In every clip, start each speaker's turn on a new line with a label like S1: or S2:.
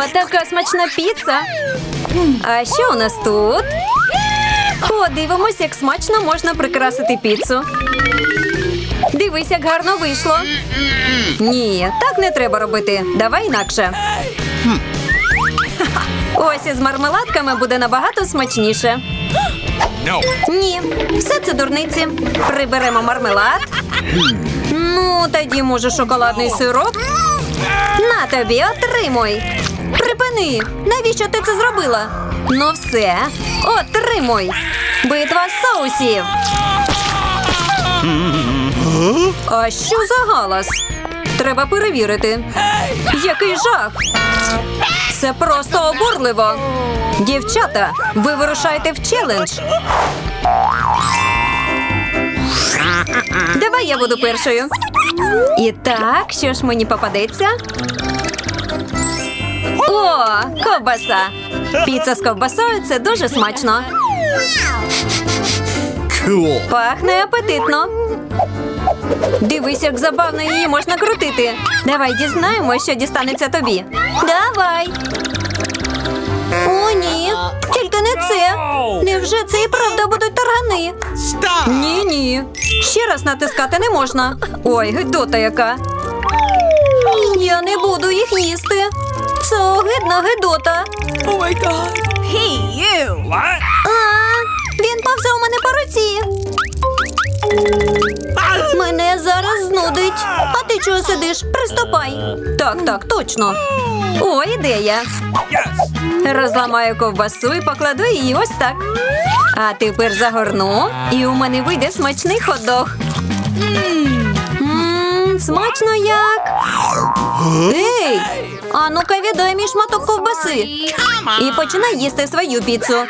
S1: О, така смачна піца. А що у нас тут? Подивимось, як смачно можна прикрасити піцу. Дивись, як гарно вийшло. Ні, так не треба робити. Давай інакше. Ось із мармеладками буде набагато смачніше.
S2: No.
S1: Ні, все це дурниці. Приберемо мармелад. Ну, тоді може шоколадний сироп. На тобі, отримуй. Припини. Навіщо ти це зробила? Ну все, отримуй. Битва соусів. А що за галас? Треба перевірити. Який жах! Це просто обурливо. Дівчата, ви вирушаєте в челендж. Давай я буду першою. І так, що ж мені попадеться? О, ковбаса. Піца з ковбасою це дуже смачно. Пахне апетитно. Дивись, як забавно її можна крутити. Давай дізнаємося, що дістанеться тобі. Давай. О, ні. Тільки не це. Невже це і правда будуть таргани? Ні, ні. Ще раз натискати не можна. Ой, гидота яка. Я не буду їх їсти. Це огидна гидота.
S2: God. Hey, you. What?
S1: А, він повзе у мене по руці. Мене зараз знудить. А ти чого сидиш? Приступай. Так, так, точно. О, ідея. Розламаю ковбасу і покладу її ось так. А тепер загорну, і у мене вийде смачний хот-дог. Смачно як. Ей! А ну-ка віддай мій шматок ковбаси. І починай їсти свою піцу.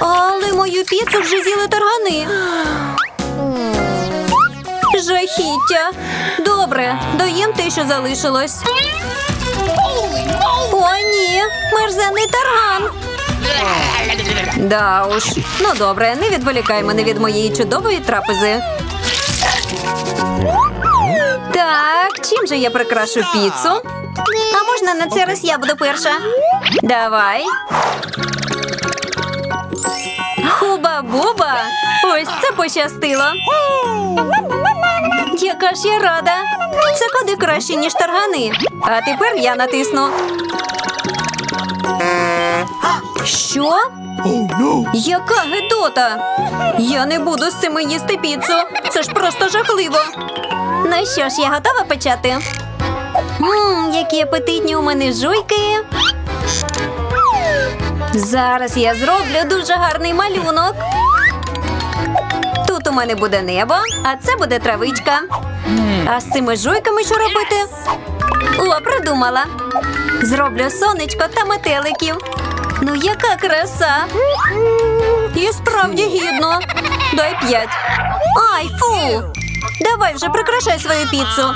S1: Але мою піцу вже з'їли таргани. Жахіття. Добре, доїм те, що залишилось. О, ні, мерзенний тарган. Да уж. Ну добре, не відволікай мене від моєї чудової трапези. Так, чим же я прикрашу піцу? А можна на цей раз я буду перша? Давай. Хуба-буба! Ось це пощастило. Яка ж я рада. Це куди краще, ніж таргани. А тепер я натисну. Що?
S2: Oh no.
S1: Яка гидота! Я не буду з цими їсти піцу. Це ж просто жахливо. Ну що ж, я готова почати. Ммм, які апетитні у мене жуйки. Зараз я зроблю дуже гарний малюнок. Тут у мене буде небо, а це буде травичка. А з цими жуйками що робити? О, придумала. Зроблю сонечко та метеликів. Ну, яка краса! І справді гідно. Дай п'ять. Ай, фу! Давай вже прикрашай свою піцу.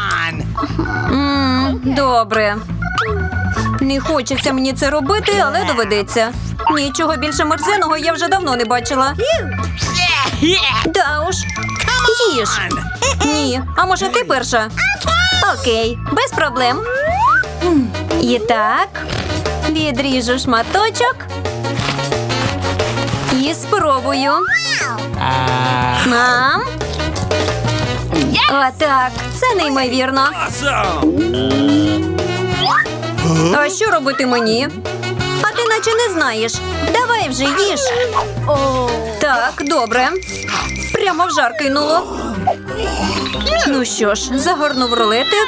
S1: Мм, добре. Не хочеться мені це робити, але доведеться. Нічого більше мерзеного я вже давно не бачила. Да уж. Їж. Ні. А може ти перша? Окей, без проблем. І так, відріжу шматочок. І спробую. Мам. Отак, це неймовірно. А що робити мені? А ти наче не знаєш. Давай вже їж. Так, добре. Прямо в жар кинуло. Ну що ж, загорнув рулетик.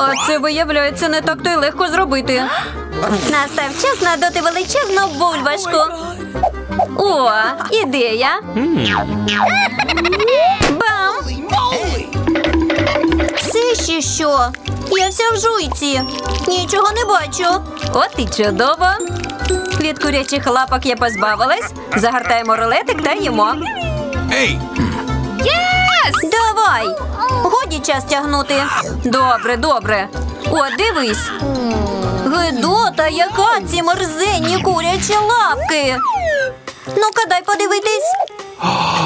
S1: А це, виявляється, не так то й легко зробити. Настав час надати величезну бульбашку. О, ідея. Бам! Це ще що? Я вся в жуйці. Нічого не бачу. От і чудово. Від курячих лапок я позбавилась. Загортаємо рулетик та їмо.
S2: Hey.
S1: Давай! Годі час тягнути. Добре, добре. О, дивись. Гидота, яка ці мерзенні курячі лапки. Ну-ка, дай подивитись.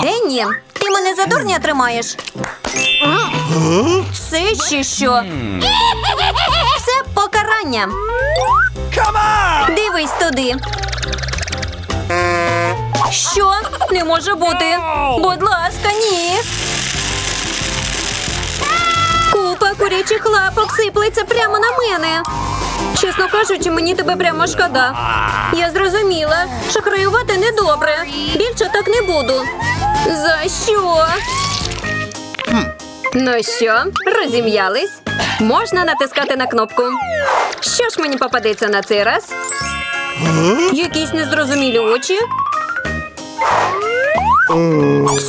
S1: Е, ні, ти мене за дурня тримаєш. Це ще що?
S2: Come on!
S1: Дивись туди. Що? Не може бути. Будь ласка, ні. Курячих лапок сиплеться прямо на мене. Чесно кажучи, мені тебе прямо шкода. Я зрозуміла, шахраювати недобре. Більше так не буду. За що? Ну що, розім'ялись? Можна натискати на кнопку. Що ж мені попадеться на цей раз? Якісь незрозумілі очі.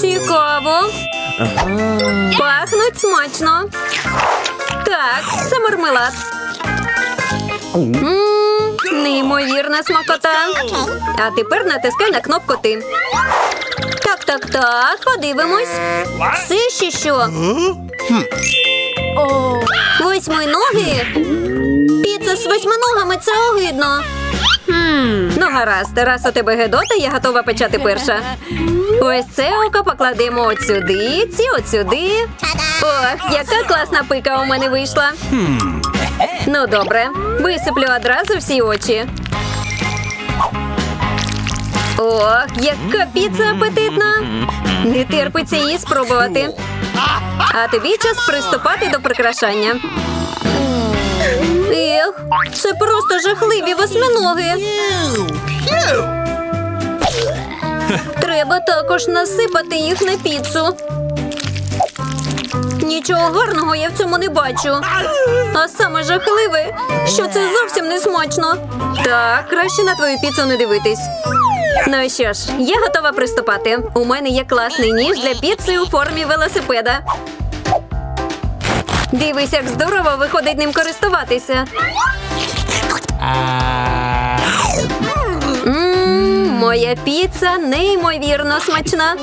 S1: Цікаво. Пахнуть смачно. Так, це мармелад. Мм, неймовірна смакота. А тепер натискай на кнопку ти. Так, так, так, подивимось. Це ще що? Восьминоги? Піца з восьминогами це огидно. Ну, гаразд, раз у тебе гедота, я готова почати перша. Ось це око покладемо от сюди, ці от сюди. Ох, яка класна пика у мене вийшла. Ну, добре, висиплю одразу всі очі. Ох, яка піца апетитна! Не терпиться її спробувати. А тобі час приступати до прикрашання. Ех, це просто жахливі восьминоги. Треба також насипати їх на піцу. Нічого гарного я в цьому не бачу. А саме жахливе, що це зовсім не смачно. Так, краще на твою піцу не дивитись. Ну що ж, я готова приступати. У мене є класний ніж для піци у формі велосипеда. Дивись, як здорово виходить ним користуватися. Моя піца неймовірно смачна.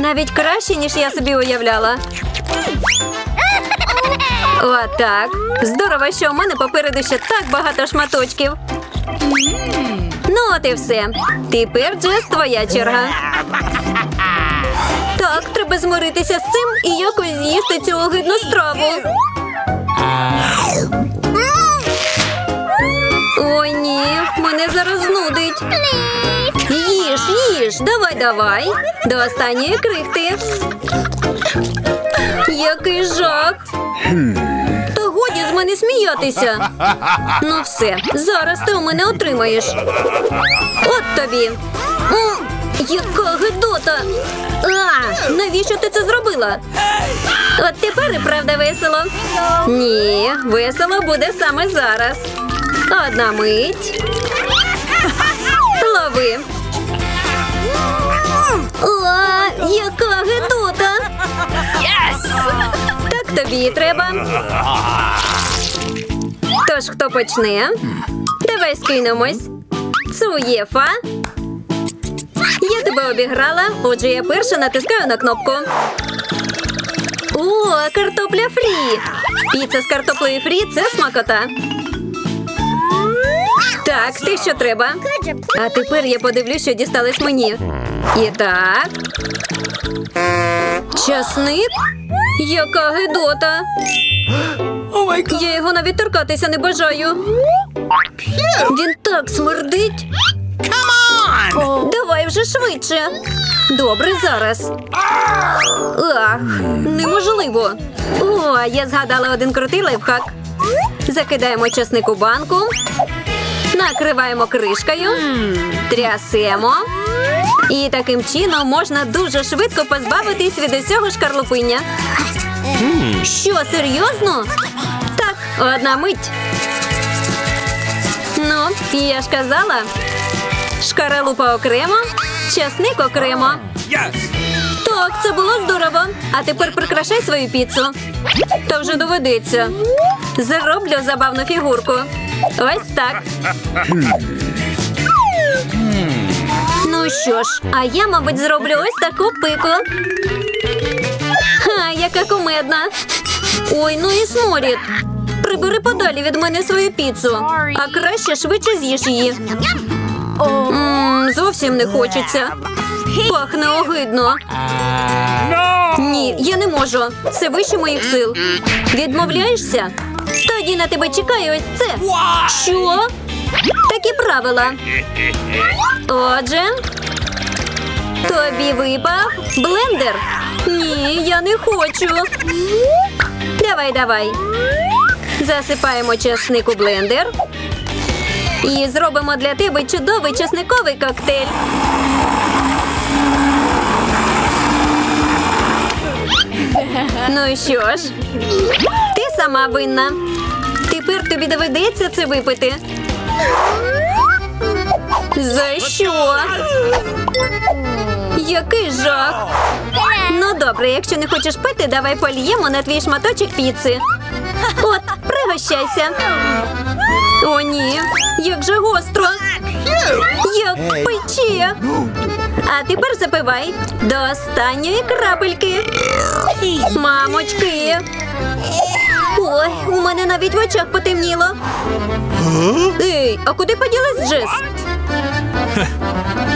S1: Навіть краще, ніж я собі уявляла. Отак. Здорово, що у мене попереду ще так багато шматочків. Ну, от і все. Тепер Джес, твоя черга. Так, треба змиритися з цим і якось з'їсти цю огидну страву. Ой, ні, мене зараз знудить. Їж, їж, давай, давай. До останньої крихти. Який жах. Та годі з мене сміятися. Ну все, зараз ти у мене отримаєш. От тобі. Яка гидота. А, навіщо ти це зробила? От тепер і правда весело. Ні, весело буде саме зараз. Одна мить. Лови. О, яка гидота! Так тобі і треба. Тож хто почне? Давай скинемось. Цуєфа. Я тебе обіграла, отже, я перша натискаю на кнопку. О, картопля фрі. Піца з картоплею фрі це смакота. Так, ти що треба. А тепер я подивлюсь, що дісталось мені. І так. Часник? Яка гидота.
S2: Oh!
S1: Я його навіть торкатися не бажаю. Він так смердить. Давай вже швидше. Добре, зараз. Ах, неможливо. О, я згадала один крутий лайфхак. Закидаємо часник у банку, накриваємо кришкою, трясемо. І таким чином можна дуже швидко позбавитись від усього шкарлупиння. Що, серйозно? Так, одна мить. Ну, я ж казала. Шкаралупа окремо, часник окремо. Так, це було здорово. А тепер прикрашай свою піцу. Та вже доведеться. Зроблю забавну фігурку. Ось так. Ну що ж, а я, мабуть, зроблю ось таку пику. Ха, яка кумедна. Ой, ну і сморід. Прибери подалі від мене свою піцу, а краще швидше з'їж її. М, зовсім не хочеться. Пахне огидно. Ні, я не можу. Це вище моїх сил. Відмовляєшся? Тоді на тебе чекає ось це. Що? Такі правила. Отже, тобі випав блендер. Ні, я не хочу. Давай, давай. Засипаємо чесник у блендер. І зробимо для тебе чудовий чесниковий коктейль. Ну що ж, ти сама винна. Тепер тобі доведеться це випити. За що? Який жах. Ну добре, якщо не хочеш пити, давай польємо на твій шматочок піци. От, пригощайся. О, ні, як же гостро. Як пече. А тепер запивай до останньої крапельки. Мамочки. Ой, у мене навіть в очах потемніло. Ей, а куди поділась Джес?